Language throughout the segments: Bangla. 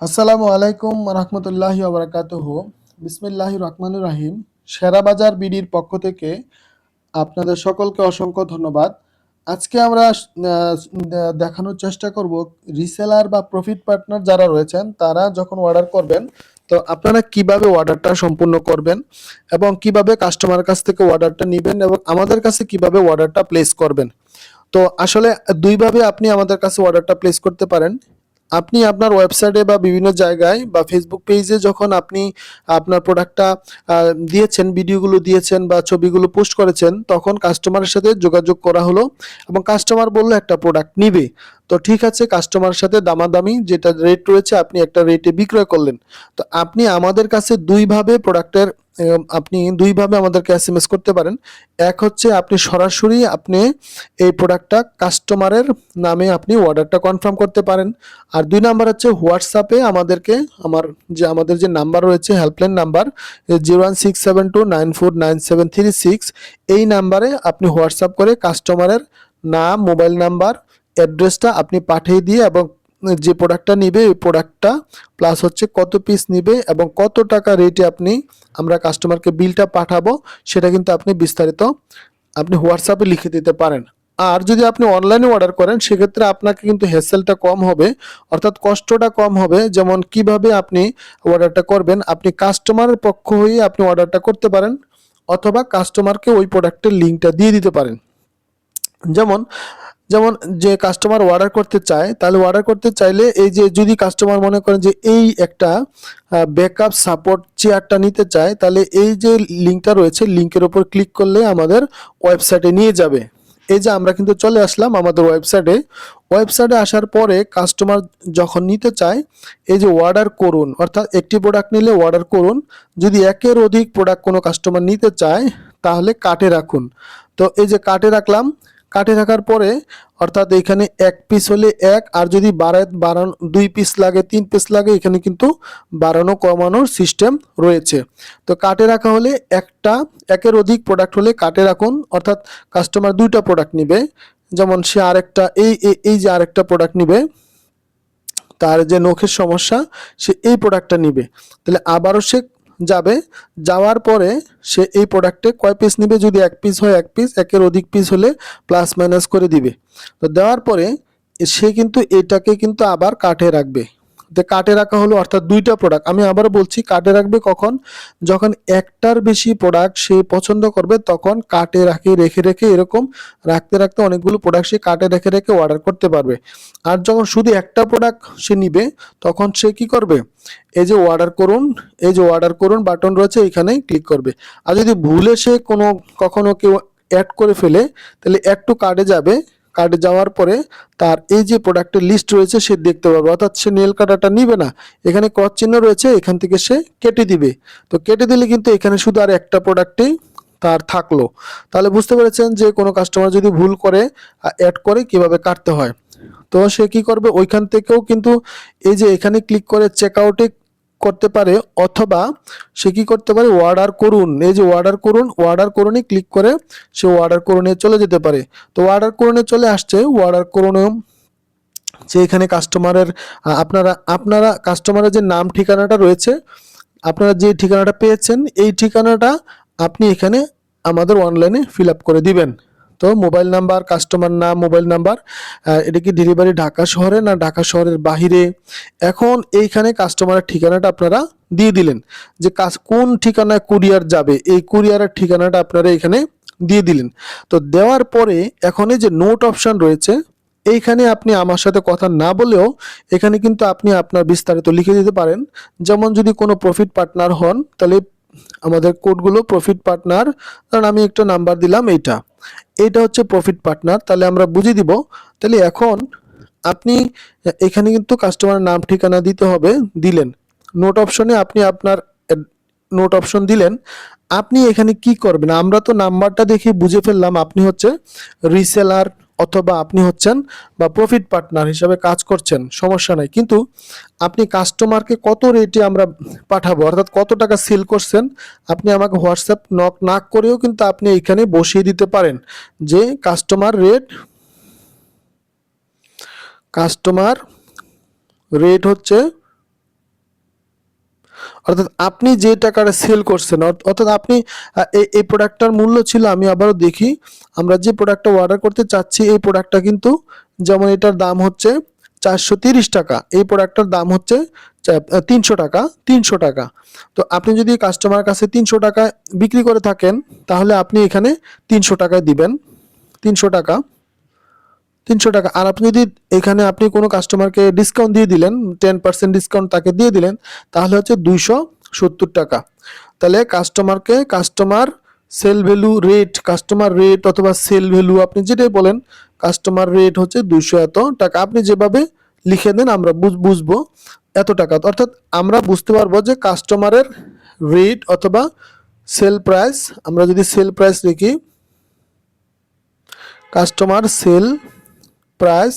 আসসালামু আলাইকুম রহমতুল্লাহ আবরাকাতুহ বিসমিল্লাহ রহমান রাহিম। সেরা বাজার বিডির পক্ষ থেকে আপনাদের সকলকে অসংখ্য ধন্যবাদ। আজকে আমরা দেখানোর চেষ্টা করব রিসেলার বা প্রফিট পার্টনার যারা রয়েছেন, তারা যখন অর্ডার করবেন, তো আপনারা কীভাবে অর্ডারটা সম্পূর্ণ করবেন এবং কীভাবে কাস্টমার কাছ থেকে অর্ডারটা নেবেন এবং আমাদের কাছে কীভাবে অর্ডারটা প্লেস করবেন। তো আসলে দুইভাবে আপনি আমাদের কাছে অর্ডারটা প্লেস করতে পারেন। আপনি আপনার ওয়েবসাইটে বা বিভিন্ন জায়গায় বা ফেসবুক পেজে যখন আপনি, আপনার প্রোডাক্টটা দিয়েছেন ভিডিওগুলো দিয়েছেন বা ছবিগুলো পোস্ট করেছেন, তখন কাস্টমারের সাথে যোগাযোগ করা হলো এবং কাস্টমার বলল একটা প্রোডাক্ট নিবে। তো ঠিক আছে কাস্টমারের সাথে দামাদামি, যেটা রেট রয়েছে, আপনি একটা রেটে বিক্রয় করলেন। তো আপনি আমাদের কাছে দুইভাবে প্রোডাক্টের আপনি দুইভাবে আমাদেরকে এস এম এস করতে পারেন। এক হচ্ছে, আপনি সরাসরি আপনি এই প্রোডাক্টটা কাস্টমারের নামে আপনি অর্ডারটা কনফার্ম করতে পারেন। আর দুই নাম্বার হচ্ছে হোয়াটসঅ্যাপে আমাদেরকে আমার যে, আমাদের যে নাম্বার রয়েছে helpline number zero one six seven two nine four nine seven three six এই নাম্বারে আপনি হোয়াটসঅ্যাপ করে কাস্টমারের নাম মোবাইল নাম্বার অ্যাড্রেসটা আপনি পাঠিয়ে দিয়ে এবং যে প্রোডাক্টটা নিবে, ওই প্রোডাক্টটা প্লাস হচ্ছে কত পিস নিবে এবং কত টাকা রেটে আপনি, আমরা কাস্টমারকে বিলটা পাঠাবো, সেটা কিন্তু আপনি বিস্তারিত আপনি হোয়াটসঅ্যাপে লিখে দিতে পারেন। আর যদি আপনি অনলাইনে অর্ডার করেন, সেক্ষেত্রে আপনাকে কিন্তু হেসেলটা কম হবে, অর্থাৎ কষ্টটা কম হবে। যেমন কীভাবে আপনি অর্ডারটা করবেন, আপনি কাস্টমারের পক্ষ হয়ে আপনি অর্ডারটা করতে পারেন, অথবা কাস্টমারকে ওই প্রোডাক্টের লিঙ্কটা দিয়ে দিতে পারেন। যেমন যেমন যে কাস্টমার অর্ডার করতে চায়, তাহলে অর্ডার করতে চাইলে এই যে যদি কাস্টমার মনে করেন যে এই একটা ব্যাকআপ সাপোর্ট চেয়ারটা নিতে চায়, তাহলে এই যে লিঙ্কটা রয়েছে লিঙ্কের ওপর ক্লিক করলে আমাদের ওয়েবসাইটে নিয়ে যাবে। এই যে আমরা কিন্তু চলে আসলাম আমাদের ওয়েবসাইটে ওয়েবসাইটে আসার পরে কাস্টমার যখন নিতে চায়, এই যে অর্ডার করুন, অর্থাৎ একটি প্রোডাক্ট নিলে অর্ডার করুন। যদি একের অধিক প্রোডাক্ট কোনো কাস্টমার নিতে চায়, তাহলে কাটে রাখুন। তো এই যে কাটে রাখলাম কাটে রাখার পরে, অর্থাৎ এখানে এক পিস হলে এক, আর যদি বাড়ায়, বাড়ানো দুই পিস লাগে, তিন পিস লাগে, এখানে কিন্তু বাড়ানো কমানোর সিস্টেম রয়েছে। তো কাটে রাখা হলে একটা, একের অধিক প্রোডাক্ট হলে কাটে রাখুন, অর্থাৎ কাস্টমার দুইটা প্রোডাক্ট নিবে। যেমন সে আরেকটা, এই- এই যে আরেকটা প্রোডাক্ট নিবে, তার যে নখের সমস্যা, সে এই প্রোডাক্টটা নিবে। তাহলে আবারও সে যাবে, যাওয়ার পরে সে এই প্রোডাক্টে কয় পিস নেবে? যদি এক পিস হয় এক পিস একের অধিক পিস হলে প্লাস মাইনাস করে দিবে। তো দেওয়ার পরে সে কিন্তু এটাকে কিন্তু আবার কাটে রাখবে। যে কাটে রাখা হলো, অর্থাৎ দুইটা প্রোডাক্ট আমি আবার বলছি, কাটে রাখবে কখন? যখন একটার বেশি প্রোডাক্ট সে পছন্দ করবে, তখন কাটে রাখে, রেখে রেখে এরকম রাখতে রাখতে অনেকগুলো প্রোডাক্ট সে কাটে, রেখে রেখে অর্ডার করতে পারবে। আর যখন শুধু একটা প্রোডাক্ট সে নিবে, তখন সে কি করবে? এই যে অর্ডার করুন, এই যে অর্ডার করুন বাটন রয়েছে এখানে ক্লিক করবে। আর যদি ভুলে সে কোনো, কখনো কেউ অ্যাড করে ফেলে, তাহলে অ্যাড টু কার্ডে যাবে। কার্ডে যাওয়ার পরে তার এই যে প্রোডাক্টের লিস্ট রয়েছে সে দেখতে পাবে। অর্থাৎ সে নেল কাটাটা নিবে না। এখানে ক্রস চিহ্ন রয়েছে, এখান থেকে সে কেটে দিবে। তো কেটে দিলে কিন্তু এখানে শুধু আর একটা প্রোডাক্টেই তার থাকল। তাহলে বুঝতে পেরেছেন যে কোনো কাস্টমার যদি ভুল করে অ্যাড করে, কীভাবে কাটতে হয়? তো সে কি করবে? ওইখান থেকেও কিন্তু এই যে এখানে ক্লিক করে চেক আউটে করতে পারে অথবা সে কি করতে পারে অর্ডার করুন। এই যে অর্ডার করুন অর্ডার করুনই ক্লিক করে সে অর্ডার করুনে চলে যেতে পারে। তো অর্ডার করুনে চলে আসছে অর্ডার করুনেও যে এখানে কাস্টমারের আপনারা আপনারা কাস্টমারের যে নাম ঠিকানাটা রয়েছে, আপনারা যে ঠিকানাটা পেয়েছেন, এই ঠিকানাটা আপনি এখানে আমাদের অনলাইনে ফিল আপ করে দিবেন। তো মোবাইল নাম্বার, কাস্টমার নাম, মোবাইল নাম্বার এটা কি ডেলিভারি ঢাকা শহরে না ঢাকা শহরের বাহিরে? এখন এইখানে কাস্টমারের ঠিকানাটা আপনারা দিয়ে দিলেন যে কাজ কোন ঠিকানায় কুরিয়ার যাবে, এই কুরিয়ারের ঠিকানাটা আপনারা এখানে দিয়ে দিলেন। তো দেওয়ার পরে এখন এই যে নোট অপশন রয়েছে, এইখানে আপনি আমার সাথে কথা না বলেও এখানে কিন্তু আপনি আপনার বিস্তারিত লিখে দিতে পারেন। যেমন যদি কোনো প্রফিট পার্টনার হন, তাহলে আমাদের কোডগুলো প্রফিট পার্টনার কারণ আমি একটা নাম্বার দিলাম এইটা। এইটা হচ্ছে প্রফিট পার্টনার তাহলে আমরা বুঝিয়ে দিব। তাহলে এখন আপনি এখানে কিন্তু কাস্টমারের নাম, ঠিকানা দিতে হবে, দিলেন। নোট অপশনে আপনি আপনার নোট অপশন দিলেন। আপনি এখানে কি করবেন? আমরা তো নাম্বারটা দেখে বুঝে ফেললাম, আপনি হচ্ছে রিসেলার অথবা আপনি হচ্ছেন বা প্রফিট পার্টনার হিসাবে কাজ করছেন, সমস্যা নাই। কিন্তু আপনি কাস্টমারকে কত রেটে আমরা পাঠাবো? অর্থাৎ কত টাকা সেল করছেন? আপনি আমাকে হোয়াটসঅ্যাপ নক না করেও কিন্তু আপনি এইখানে বসিয়ে দিতে পারেন যে কাস্টমার রেট কাস্টমার রেট হচ্ছে অর্থাৎ আপনি যে টাকাটা সেল করছেন অর্থ- অর্থাৎ আপনি এই প্রোডাক্টটার মূল্য ছিল, আমি আবারও দেখি, আমরা যে প্রোডাক্টটা অর্ডার করতে চাচ্ছি, এই প্রোডাক্টটা কিন্তু যেমন এটার দাম হচ্ছে চারশো টাকা, এই প্রোডাক্টটার দাম হচ্ছে তিনশো টাকা তিনশো টাকা। তো আপনি যদি কাস্টমার কাছে তিনশো টাকায় বিক্রি করে থাকেন, তাহলে আপনি এখানে তিনশো টাকায় দিবেন, তিনশো টাকা। তিনশো টাকা। আর আপনি যদি এখানে আপনি কোনো কাস্টমারকে ডিসকাউন্ট দিয়ে দিলেন টেন পার্সেন্ট ডিসকাউন্ট তাকে দিয়ে দিলেন, তাহলে হচ্ছে দুইশো সত্তর টাকা। তাহলে কাস্টমারকে customer sale value rate customer rate অথবা সেল ভ্যালু আপনি যেটাই বলেন কাস্টমার রেট হচ্ছে দুইশো এত টাকা। আপনি যেভাবে লিখে দেন, আমরা বুঝ- বুঝব এত টাকা। অর্থাৎ আমরা বুঝতে পারব যে কাস্টমারের রেট অথবা সেল প্রাইস আমরা যদি সেল প্রাইস লিখি কাস্টমার সেল প্রাইস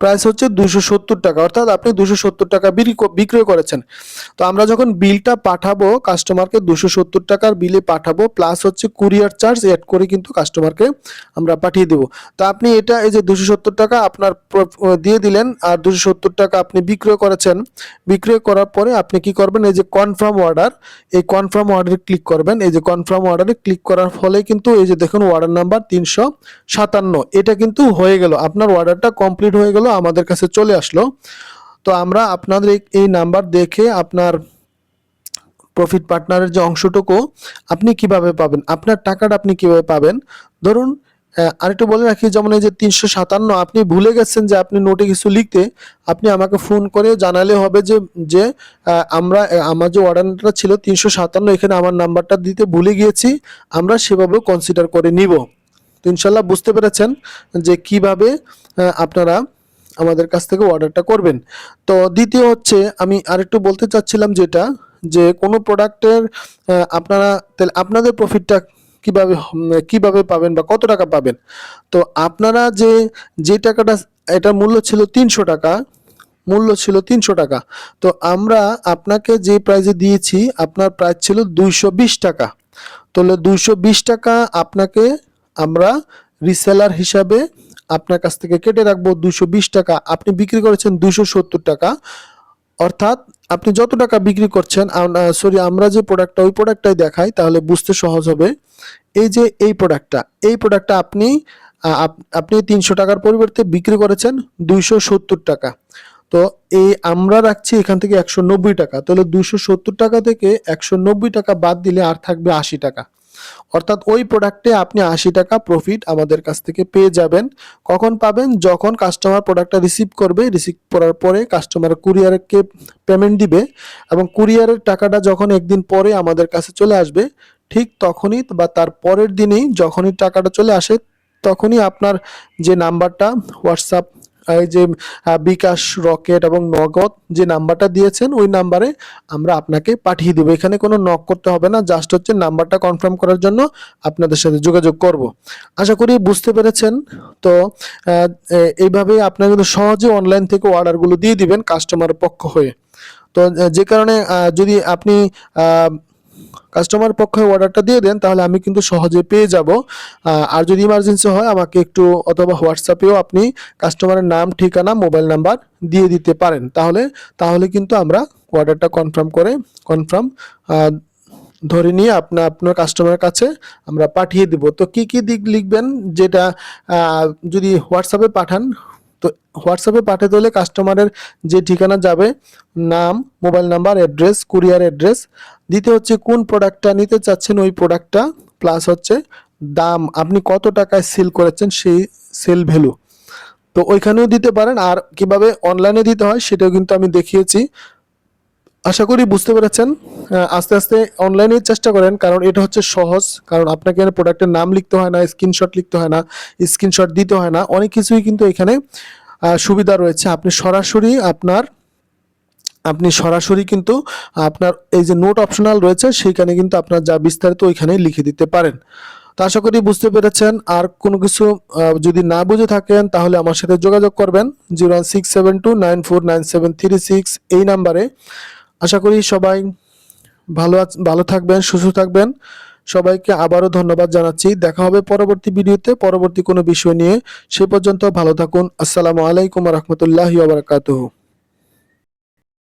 প্রাইস হচ্ছে দুশো সত্তর টাকা। অর্থাৎ আপনি দুশো সত্তর টাকা বিক্রয় করেছেন। তো আমরা যখন বিলটা পাঠাবো কাস্টমারকে দুশো সত্তর টাকার বিলে পাঠাবো প্লাস হচ্ছে কুরিয়ার চার্জ অ্যাড করে কিন্তু কাস্টমারকে আমরা পাঠিয়ে দেবো। তো আপনি এটা এই যে দুশো সত্তর টাকা আপনার দিয়ে দিলেন, আর দুশো সত্তর টাকা আপনি বিক্রয় করেছেন, বিক্রয় করার পরে আপনি কি করবেন, এই যে কনফার্ম অর্ডার এই কনফার্ম অর্ডারে ক্লিক করবেন। এই যে কনফার্ম অর্ডারে ক্লিক করার ফলে কিন্তু এই যে দেখুন অর্ডার নাম্বার তিনশো সাতান্ন, এটা কিন্তু হয়ে গেল। আপনার অর্ডারটা কমপ্লিট হয়ে গেল আমাদের কাছে চলে আসলো। তো আমরা আপনাদের এই- নাম্বার দেখে আপনার প্রফিট পার্টনারের যে অংশটুকু, আপনি কীভাবে পাবেন? আপনার টাকাটা আপনি কীভাবে পাবেন? ধরুন আরেকটু বলে রাখি, যেমন এই যে তিনশো সাতান্ন, আপনি ভুলে গেছেন যে আপনি নোটে কিছু লিখতে, আপনি আমাকে ফোন করে জানালে হবে যে যে আমরা আমার যে অর্ডারটা ছিল তিনশো সাতান্ন, এখানে আমার নাম্বারটা দিতে ভুলে গিয়েছি, আমরা সেভাবেও কনসিডার করে নিব। তো ইনশাল্লাহ বুঝতে পেরেছেন যে কীভাবে আপনারা আমাদের কাছ থেকে অর্ডারটা করবেন। তো দ্বিতীয় হচ্ছে, আমি আরেকটু বলতে চাচ্ছিলাম যেটা, যে কোনো প্রোডাক্টের আপনারা তাহলে আপনাদের প্রফিটটা কীভাবে কীভাবে পাবেন বা কত টাকা পাবেন? তো আপনারা যে যে টাকাটা এটার মূল্য ছিল তিনশো টাকা, মূল্য ছিল তিনশো টাকা। তো আমরা আপনাকে যে প্রাইজে দিয়েছি, আপনার প্রাইস ছিল দুইশো বিশ টাকা। তাহলে দুইশো বিশ টাকা আপনাকে আমরা রিসেলার হিসাবে আপনার কাছ থেকে কেটে রাখব দুশো টাকা। আপনি বিক্রি করেছেন দুশো টাকা। অর্থাৎ আপনি যত টাকা বিক্রি করছেন সরি আমরা যে প্রোডাক্টটা ওই প্রোডাক্টটাই দেখাই, তাহলে বুঝতে সহজ হবে। এই যে এই প্রোডাক্টটা এই প্রোডাক্টটা আপনি আপনি তিনশো টাকার পরিবর্তে বিক্রি করেছেন দুইশো সত্তর টাকা। তো এই আমরা রাখছি এখান থেকে একশো নব্বই টাকা। তাহলে দুশো সত্তর টাকা থেকে একশো নব্বই টাকা বাদ দিলে আর থাকবে আশি টাকা। অর্থাৎ ওই প্রোডাক্টে আপনি আশি টাকা প্রফিট আমাদের কাছ থেকে পেয়ে যাবেন। কখন পাবেন? যখন কাস্টমার প্রোডাক্টটা রিসিভ করবে রিসিভ করার পরে কাস্টমার কুরিয়ারকে পেমেন্ট দিবে এবং কুরিয়ারের টাকাটা যখন একদিন পরে আমাদের কাছে চলে আসবে, ঠিক তখনই বা তার পরের দিনেই যখনই টাকাটা চলে আসে, তখনই আপনার যে নাম্বারটা হোয়াটসঅ্যাপ এই যে বিকাশ রকেট এবং নগদ যে নাম্বারটা দিয়েছেন, ওই নাম্বারে আমরা আপনাকে পাঠিয়ে দেবো। এখানে কোনো নক করতে হবে না জাস্ট হচ্ছে নাম্বারটা কনফার্ম করার জন্য আপনাদের সাথে যোগাযোগ করব। আশা করি বুঝতে পেরেছেন। তো এইভাবে আপনারা কিন্তু সহজে অনলাইন থেকে অর্ডারগুলো দিয়ে দিবেন কাস্টমার পক্ষ হয়ে। তো যে কারণে যদি আপনি কাস্টমার পক্ষে অর্ডারটা দিয়ে দেন, তাহলে আমি কিন্তু সহজে পেয়ে যাব। আর যদি ইমার্জেন্সি হয়, আমাকে একটু অথবা হোয়াটসঅ্যাপেও আপনি কাস্টমারের নাম, ঠিকানা মোবাইল নাম্বার দিয়ে দিতে পারেন। তাহলে তাহলে কিন্তু আমরা অর্ডারটা কনফার্ম করে কনফার্ম ধরে নিয়ে আপনার আপনার কাস্টমারের কাছে আমরা পাঠিয়ে দেব। তো কি কি দিক লিখবেন? যেটা যদি হোয়াটসঅ্যাপে পাঠান তো হোয়াটসঅ্যাপে পাঠিয়ে দিলে কাস্টমারের যে ঠিকানা যাবে, নাম mobile number address courier address দ্বিতীয় হচ্ছে কোন প্রোডাক্টটা নিতে চাচ্ছেন ওই প্রোডাক্টটা প্লাস হচ্ছে দাম, আপনি কত টাকায় সেল করেছেন সেই সেল ভ্যালু তো ওইখানেও দিতে পারেন, আর কীভাবে অনলাইনে দিতে হয় সেটাও কিন্তু আমি দেখিয়েছি। আশা করি বুঝতে পেরেছেন। আস্তে আস্তে অনলাইনে চেষ্টা করেন, কারণ এটা হচ্ছে সহজ, কারণ আপনাকে প্রোডাক্টের নাম লিখতে হয় না স্ক্রিনশট লিখতে হয় না স্ক্রিনশট দিতে হয় না। অনেক কিছুই কিন্তু এখানে সুবিধা রয়েছে। আপনি সরাসরি আপনার, আপনি সরাসরি কিন্তু আপনার এই যে নোট অপশনাল রয়েছে, সেইখানে কিন্তু আপনার যা বিস্তারিত ওইখানে লিখে দিতে পারেন। তো আশা করি বুঝতে পেরেছেন। আর কোনো কিছু যদি না বুঝে থাকেন, তাহলে আমার সাথে যোগাযোগ করবেন। Zero one six seven two nine four nine seven three six এই নাম্বারে। আশা করি সবাই ভালো ভালো থাকবেন, সুস্থ থাকবেন। সবাইকে আবারও ধন্যবাদ জানাচ্ছি। দেখা হবে পরবর্তী ভিডিওতে। পরবর্তী কোনো বিষয় নিয়ে সে পর্যন্ত ভালো থাকুন। আসসালামু আলাইকুম রহমতুল্লাহ বারকাতুহু।